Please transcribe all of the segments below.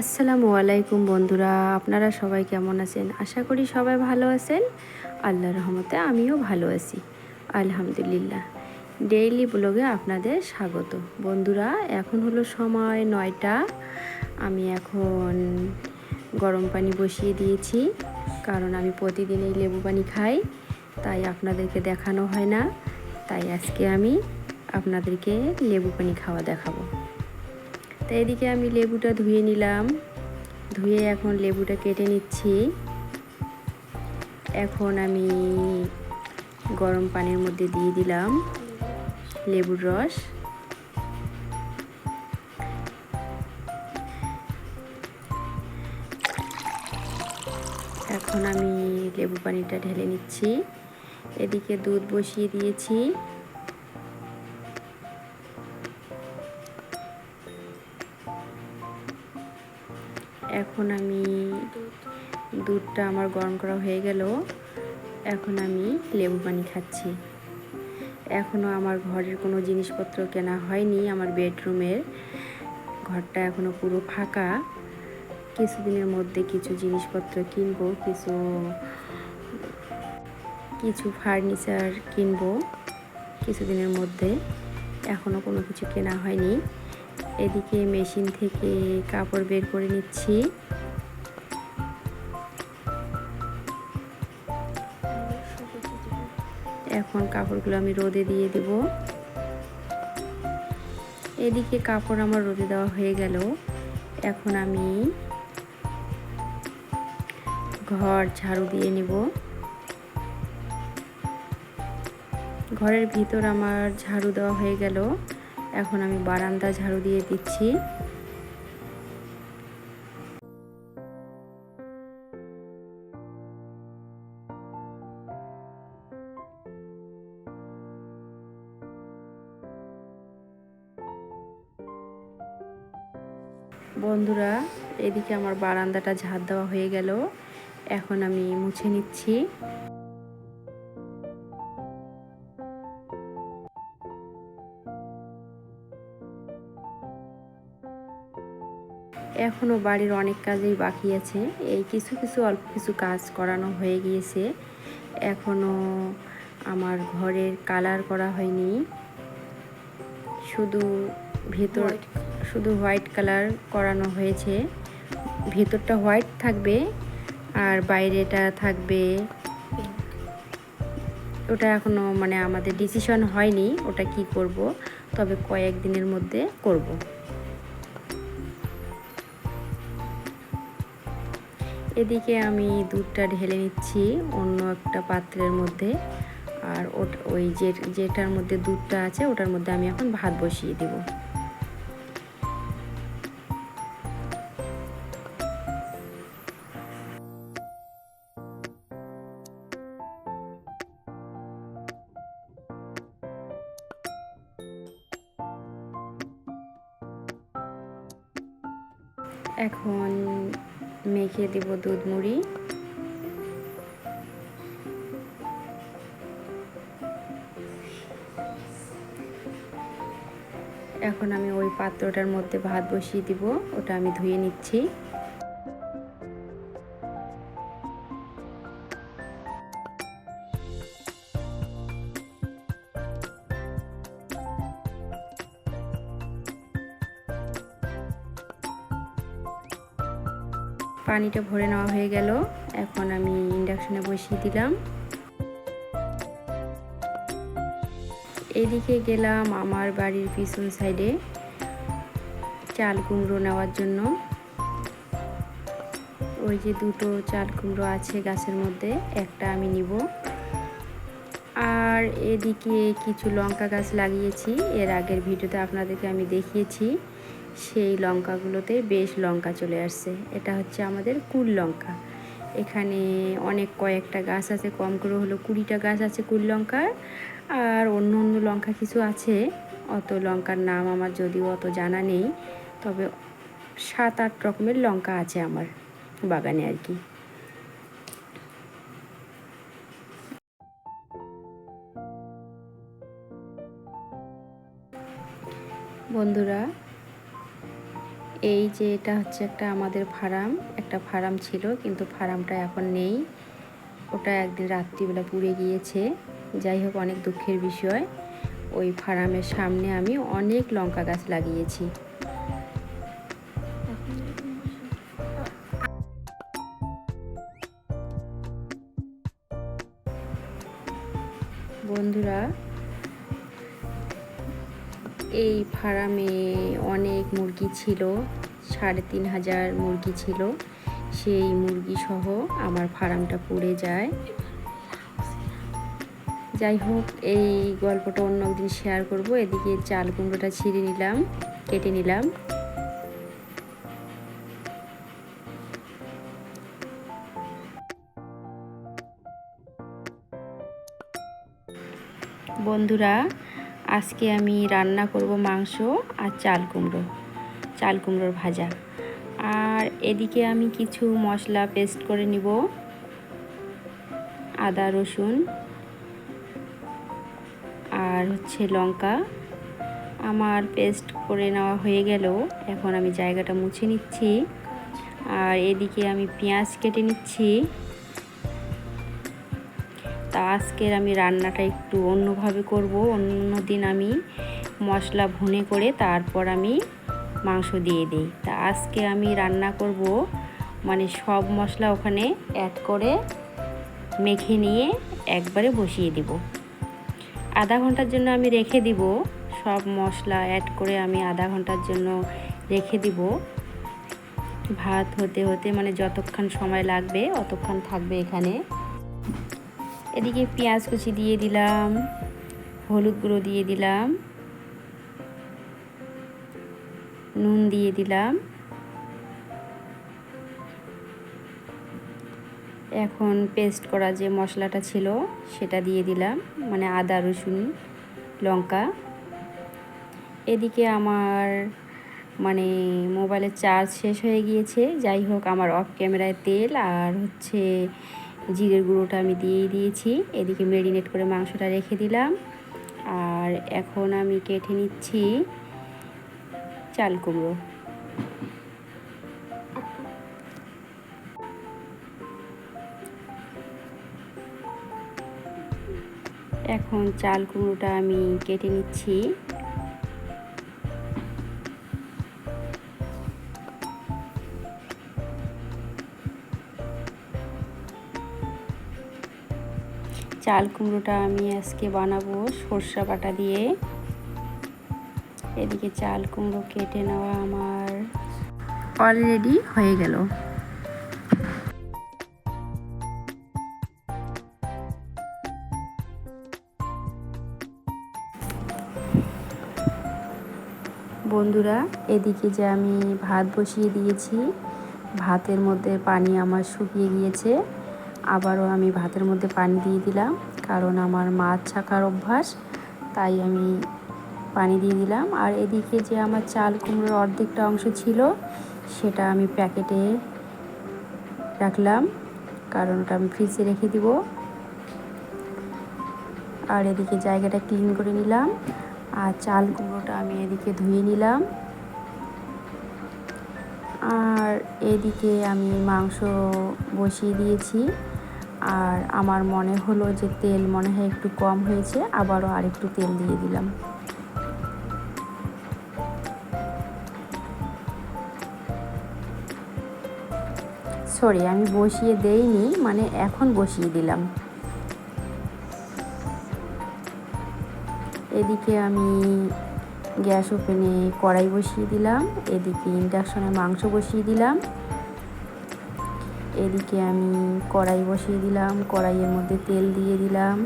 আসসালামু আলাইকুম বন্ধুরা, আপনারা সবাই কেমন আছেন? আশা করি সবাই ভালো আছেন। আল্লাহ রহমতে আমিও ভালো আছি। আলহামদুলিল্লাহ। ডেইলি ব্লগে আপনাদের স্বাগত। বন্ধুরা, এখন হলো সময় নয়টা। আমি এখন গরম পানি বসিয়ে দিয়েছি, কারণ আমি প্রতিদিন এই লেবু পানি খাই, তাই আপনাদেরকে দেখানো হয় না। তাই আজকে আমি আপনাদেরকে লেবু পানি খাওয়া দেখাবো। তো এদিকে আমি লেবুটা ধুয়ে নিলাম। ধুয়ে এখন লেবুটা কেটে নিচ্ছি। এখন আমি গরম পানির মধ্যে দিয়ে দিলাম লেবুর রস। এখন আমি লেবু পানিটা ঢেলে নিচ্ছি। এদিকে দুধ বসিয়ে দিয়েছি। এখন আমি দুধটা আমার গরম করা হয়ে গেল। এখন আমি লেবু পানি খাচ্ছি। এখনও আমার ঘরের কোনো জিনিসপত্র কেনা হয়নি, আমার বেডরুমের। ঘরটা এখনও পুরো ফাঁকা। কিছুদিনের মধ্যে কিছু জিনিসপত্র কিনবো, কিছু কিছু ফার্নিচার কিনবো। কিছুদিনের মধ্যে এখনও কোনো কিছু কেনা হয়নি। এদিকে মেশিন থেকে কাপড় বের করে নিচ্ছি। এখন কাপড়গুলো আমি রোদে দিয়ে দেব। এদিকে কাপড় আমার রোদে দেওয়া হয়ে গেল। এখন আমি ঘর ঝাড়ু দিয়ে নিব। ঘরের ভিতর আমার ঝাড়ু দেওয়া হয়ে গেল। এখন আমি বারান্দা ঝাড়ু দিয়ে দিচ্ছি। বন্ধুরা, এদিকে আমার বারান্দাটা ঝাড় দেওয়া হয়ে গেল। এখন আমি মুছে নিচ্ছি। এখনও বাড়ির অনেক কাজেই বাকি আছে। এই কিছু কিছু অল্প কিছু কাজ করানো হয়ে গিয়েছে। এখনও আমার ঘরের কালার করা হয়নি। শুধু ভেতর শুধু হোয়াইট কালার করানো হয়েছে। ভেতরটা হোয়াইট থাকবে আর বাইরেটা থাকবে ওটা এখনও মানে আমাদের ডিসিশন হয়নি ওটা কি করব তবে কয়েক দিনের মধ্যে করব। এদিকে আমি দুধটা ঢেলে নিচ্ছি অন্য একটা পাত্রের মধ্যে। আর ওই যে, যেটার মধ্যে দুধটা আছে, ওটার মধ্যে আমি এখন ভাত বসিয়ে দেব। এখন মেখে দিব দুধ মুড়ি। এখন আমি ওই পাত্রটার মধ্যে ভাত বসিয়ে দিব, ওটা আমি ধুয়ে নিচ্ছি। পানিটা ভরে নেওয়া হয়ে গেল। এখন আমি ইন্ডাকশনে বসিয়ে দিলাম। এদিকে গেলাম আমার বাড়ির পিছন সাইডে চাল কুমড়ো নেওয়ার জন্য। ওই যে দুটো চাল কুমড়ো আছে গাছের মধ্যে, একটা আমি নিব। আর এদিকে কিছু লঙ্কা গাছ লাগিয়েছি, এর আগের ভিডিওতে আপনাদেরকে আমি দেখিয়েছি। সেই লঙ্কাগুলোতে বেশ লঙ্কা চলে আসছে। এটা হচ্ছে আমাদের কুল লঙ্কা। এখানে অনেক কয়েকটা গাছ আছে, কম করে হলো কুড়িটা গাছ আছে কুল লঙ্কার। আর অন্য অন্য লঙ্কা কিছু আছে, অত লঙ্কার নাম আমার যদিও অত জানা নেই, তবে সাত আট রকমের লঙ্কা আছে আমার বাগানে আর কি। বন্ধুরা এই যে এটা হচ্ছে একটা আমাদের ফার্ম, একটা ফার্ম ছিল, কিন্তু ফার্মটা এখন নেই। ওটা একদিন রাত্রিবেলা পুড়ে গিয়েছে। যাই হোক, অনেক দুঃখের বিষয়। ওই ফার্মের সামনে আমি অনেক লঙ্কা গাছ লাগিয়েছি। বন্ধুরা এই ফার্মে অনেক মুরগি ছিল, সাড়ে তিন হাজার মুরগি ছিল। সেই মুরগি সহ আমার ফার্মটা পুড়ে যায়। যাই হোক, এই গল্পটা অন্য একদিন শেয়ার করব। এদিকে চাল কুমড়োটা ছিঁড়ে নিলাম, কেটে নিলাম। বন্ধুরা আজকে আমি রান্না করব মাংস আর চাল কুমড়ো, চাল কুমড়োর ভাজা। আর এদিকে আমি কিছু মশলা পেস্ট করে নিব, আদা, রসুন আর হচ্ছে লঙ্কা। আমার পেস্ট করে নেওয়া হয়ে গেল, এখন আমি জায়গাটা মুছে নিচ্ছি। আর এদিকে আমি পেঁয়াজ কেটে নিচ্ছি। তা আজকের আমি রান্নাটা একটু অন্যভাবে করব। অন্য দিন আমি মশলা ভুনে করে তারপর আমি মাংস দিয়ে দিই। তা আজকে আমি রান্না করব মানে সব মশলা ওখানে অ্যাড করে মেখে নিয়ে একবারে বসিয়ে দিব। আধা ঘণ্টার জন্য আমি রেখে দিব, সব মশলা অ্যাড করে আমি আধা ঘণ্টার জন্য রেখে দিব। ভাত হতে হতে মানে যতক্ষণ সময় লাগবে, অতক্ষণ থাকবে এখানে। এদিকে পেঁয়াজ কুচি দিয়ে দিলাম, হলুদ গুঁড়ো দিয়ে দিলাম, নুন দিয়ে দিলাম। এখন পেস্ট করা যে মশলাটা ছিল, সেটা দিয়ে দিলাম মানে আদা, রসুন, লঙ্কা। এদিকে আমার মানে মোবাইলের চার্জ শেষ হয়ে গিয়েছে, যাই হোক, আমার অফ ক্যামেরায় তেল আর হচ্ছে জিরের গুঁড়োটা আমি দিয়েই দিয়েছি। এদিকে মেরিনেট করে মাংসটা রেখে দিলাম। আর এখন আমি কেটে নিচ্ছি চাল কুমড়ো। এখন চাল কুমড়োটা আমি কেটে নিচ্ছি। চাল কুমড়োটা আমি আজকে বানাবো, সর্ষা বাটা দিয়ে। এদিকে চাল কুমড়ো কেটে নেওয়া আমার অলরেডি হয়ে গেল। বন্ধুরা, এদিকে যে আমি ভাত বসিয়ে দিয়েছি, ভাতের মধ্যে পানি আমার শুকিয়ে গিয়েছে। আবারও আমি ভাতের মধ্যে পানি দিয়ে দিলাম, কারণ আমার মাছ ছাকার অভ্যাস, তাই আমি পানি দিয়ে দিলাম। আর এদিকে যে আমার চাল কুমড়োর অর্ধেকটা অংশ ছিল, সেটা আমি প্যাকেটে রাখলাম, কারণ ওটা আমি ফ্রিজে রেখে দিব। আর এদিকে জায়গাটা ক্লিন করে নিলাম, আর চাল কুমড়োটা আমি এদিকে ধুয়ে নিলাম। আর এদিকে আমি মাংস বসিয়ে দিয়েছি। আর আমার মনে হলো যে তেল মনে হয় একটু কম হয়েছে, আবারও আরেকটু তেল দিয়ে দিলাম। সরি আমি বসিয়ে দেইনি মানে এখন বসিয়ে দিলাম। এদিকে আমি গ্যাস ওপেনে কড়াই বসিয়ে দিলাম, এদিকে ইন্ডাকশনে মাংস বসিয়ে দিলাম। এদিকে আমি কড়াই বসিয়ে দিলাম, কড়াইয়ের মধ্যে তেল দিয়ে দিলাম,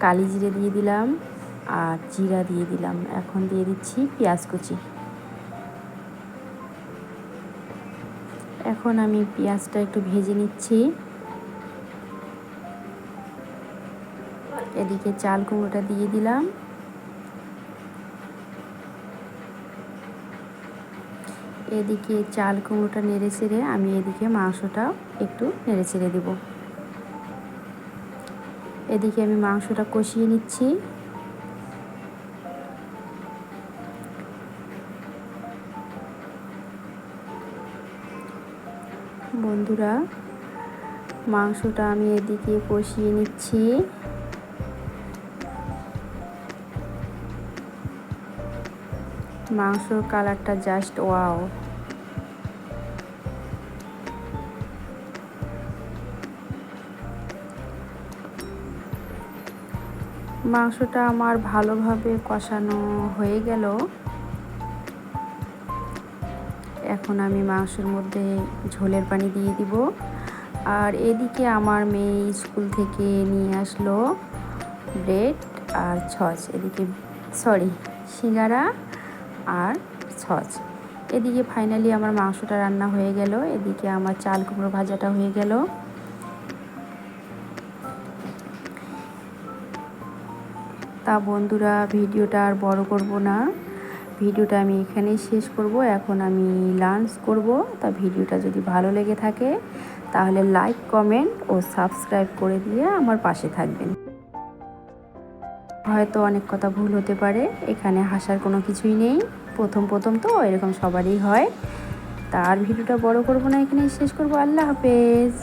কালি জিরে দিয়ে দিলাম আর জিরা দিয়ে দিলাম। এখন দিয়ে দিচ্ছি পেঁয়াজ কুচি। এখন আমি পেঁয়াজটা একটু ভেজে নিচ্ছি। এদিকে চাল কুমড়োটা দিয়ে দিলাম। এদিকে চাল কুমড়োটা নেড়ে ছেড়ে আমি এদিকে মাংসটাও একটু নেড়ে ছেড়ে দেব। এদিকে আমি মাংসটা কষিয়ে নিচ্ছি। বন্ধুরা, মাংসটা আমি এদিকে কষিয়ে নিচ্ছি। মাংসর কালারটা জাস্ট ওয়াও। মাংসটা আমার ভালোভাবে কষানো হয়ে গেল। এখন আমি মাংসের মধ্যে ঝোলের পানি দিয়ে দিব। আর এদিকে আমার মেয়ে স্কুল থেকে নিয়ে আসলো ব্রেড আর ছচ এদিকে, সরি, সিঙ্গারা আর ছচ এদিকে ফাইনালি আমার মাংসটা রান্না হয়ে গেল। এদিকে আমার চাল কুমড়ো ভাজাটা হয়ে গেল। তা বন্ধুরা, ভিডিওটা আর বড় করব না। ভিডিওটা আমি এখানেই শেষ করব। এখন আমি লাঞ্চ করব। তা ভিডিওটা যদি ভালো লেগে থাকে, তাহলে লাইক কমেন্ট ও সাবস্ক্রাইব করে দিয়ে আমার পাশে থাকবেন। হয়তো অনেক কথা ভুল হতে পারে, এখানে হাসার কোনো কিছুই নেই। প্রথম প্রথম তো এরকম সবারই হয়। তার ভিডিওটা বড় করব না, এখানেই শেষ করব। আল্লাহ হাফেজ।